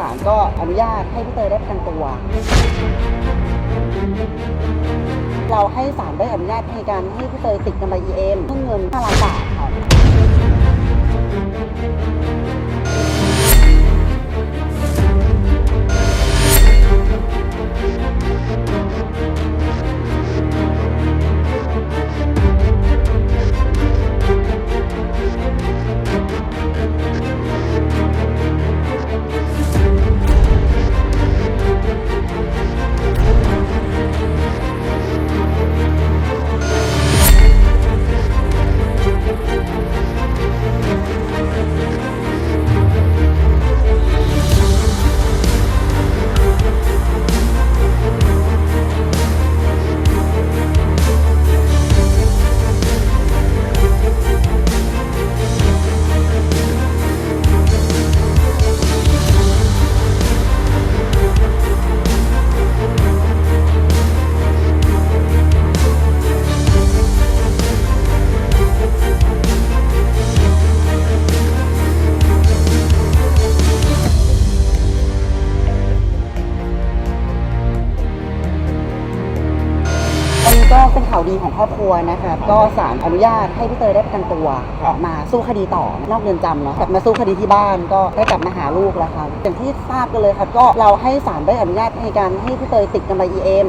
ศาลก็อนุญาตให้พี่เตยได้ประกันตัว เราให้ศาลได้อนุญาตในการให้พี่เตยติดกำไร EM เพื่อเงิน5ล้านบาท ก็เป็นข่าวดีของครอบครัวนะครับก็ศาลอนุญาตให้พี่เตยได้ประกันตัวออกมาสู้คดีต่อนอกเรือนจำเนาะกลับมาสู้คดีที่บ้านก็ได้กลับมาหาลูกแล้วครับอย่างที่ทราบกันเลยครับก็เราให้ศาลได้อนุญาตในการให้พี่เตยติดกำไร EM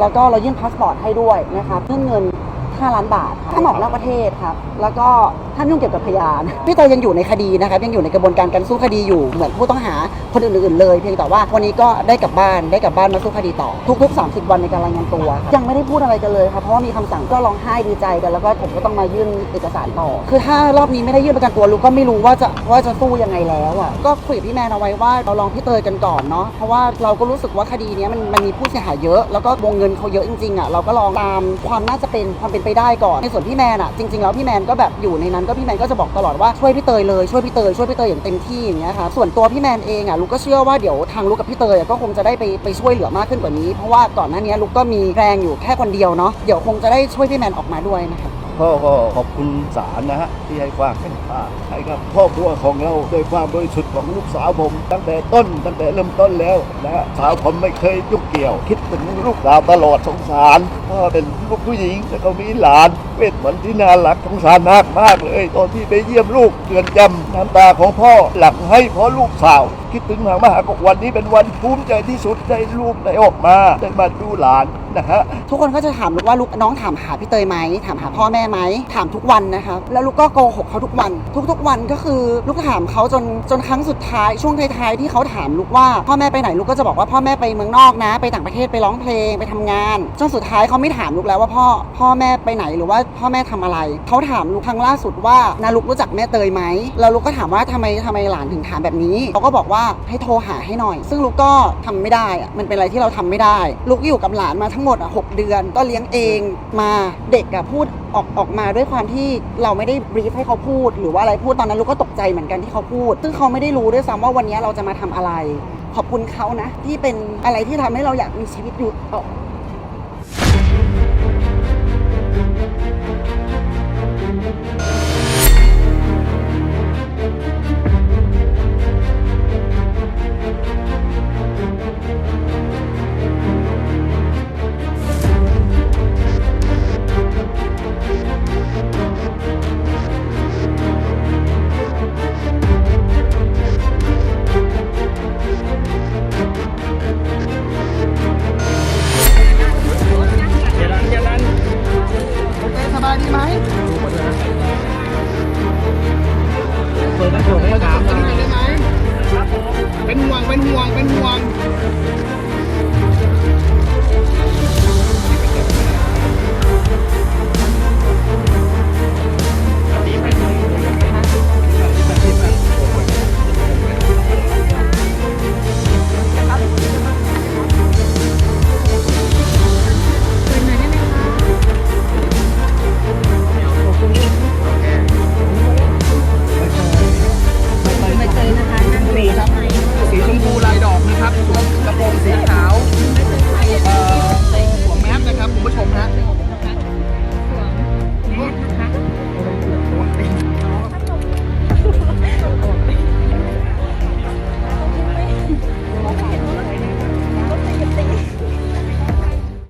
แล้วก็เรายื่นพาสปอร์ตให้ด้วยนะครับเพื่อเงิน5ล้านบาทถ้ามออกนอกประเทศครับแล้วก็ ห้ามยุ่งเกี่ยวกับพยาน พี่เตยังอยู่ในคดีนะครับยังอยู่ในกระบวนการการสู้คดีอยู่เหมือนผู้ต้องหาคนอื่นๆ เลย เพียงแต่ว่าวันนี้ก็ได้กลับบ้านได้กลับบ้านมาสู้คดีต่อทุกๆ 30 วันในการรายงานตัว ยังไม่ได้พูดอะไรกันเลยครับเพราะว่ามีคำสั่งก็ร้องไห้ดีใจกันแล้วก็ผมก็ต้องมายื่นเอกสารต่อ คือถ้ารอบนี้ไม่ได้ยื่นประกันตัวลูกก็ไม่รู้ว่าจะว่าจะสู้ยังไงแล้วอะก็คุยกับพี่แมนเอาไว้ว่าเราลองพี่เตยกันก่อนเนาะเพราะว่าเราก็รู้สึกว่าคดีนี้มันมันมีผู้เสียหายเยอะ แล้วก็วงเงินเขาเยอะจริงๆอะเราก็ลองตามความน่าจะเป็นความเป็นไปได้ก่อนในส่วนพี่แมนอะจริงๆแล้วพี่แมนก็แบบอยู่ในนั้นก็พี่แมนก็จะบอกตลอดว่าช่วยพี่เตยเลยช่วยพี่เตยช่วยพี่เตยอย่างเต็มที่อย่างเงี้ยค่ะส่วนตัวพี่แมนเองอะลูกก็เชื่อว่าเดี๋ยวทางลูกกับพี่เตยก็คงจะได้ไปไปช่วยเหลือมากขึ้นกว่านี้ เพราะว่าก่อนหน้านี้ลูกก็มีแรงอยู่แค่คนเดียวเนาะเดี๋ยวคงจะได้ช่วยพี่แมนออกมาด้วยนะคะ ก็ก็ขอบคุณศาลนะฮะที่ให้ความเมตตาให้กับครอบครัวของเราโดยความบริสุทธิ์ของลูกสาวผม ตั้งแต่ต้นตั้งแต่เริ่มต้นแล้วนะฮะสาวผมไม่เคยยุ่งเกี่ยว คิดถึงลูกสาวตลอดสงสารเพราะว่าเป็นลูกผู้หญิงแล้วก็มีหลานเวทมนต์ที่น่ารักสงสารมากมากเลย ตอนที่ไปเยี่ยมลูกเดือนจำน้ำตาของพ่อหลั่งให้เพราะลูกสาว คิดถึงมากมากวันนี้เป็นวันภูมิใจที่สุดได้ลูกได้ออกมาได้มาดูหลานนะฮะทุกคนก็จะถามลูกว่าลูกน้องถามหาพี่เตยไหมถามหาพ่อแม่ไหมถามทุกวันนะครับแล้วลูกก็โกหกเขาทุกวัน ทุกๆวันก็คือลูกถามเขาจนจนครั้งสุดท้ายช่วงท้ายๆที่เขาถามลูกว่าพ่อแม่ไปไหนลูกก็จะบอกว่าพ่อแม่ไปเมืองนอกนะ ไปต่างประเทศไปร้องเพลงไปทำงานจนสุดท้ายเขาไม่ถามลูกแล้วว่าพ่อพ่อแม่ไปไหนหรือว่าพ่อแม่ทำอะไรเขาถามลูกครั้งล่าสุดว่านาลูกรู้จักแม่เตยไหมแล้วลูกก็ถามว่าทำไมทำไมหลานถึงถามแบบนี้เขาก็บอกว่าให้โทรหาให้หน่อย ซึ่งลูกก็ทำไม่ได้อะมันเป็นอะไรที่เราทำไม่ได้ ลูกอยู่กับหลานมาทั้งหมดอะหกเดือน ก็เลี้ยงเองมาเด็กอะพูดออกออกมาด้วยความที่เราไม่ได้บรีฟให้เขาพูด หรือว่าอะไรพูดตอนนั้นลูกก็ตกใจเหมือนกันที่เขาพูด ซึ่งเขาไม่ได้รู้ด้วยซ้ำว่าวันนี้เราจะมาทำอะไร ขอบคุณเขานะ ที่เป็นอะไรที่ทำให้เราอยากมีชีวิตอยู่ บายดีไหมเปิดกระจกให้ถามหน่อยได้ไหมเป็นห่วงเป็นห่วงเป็นห่วง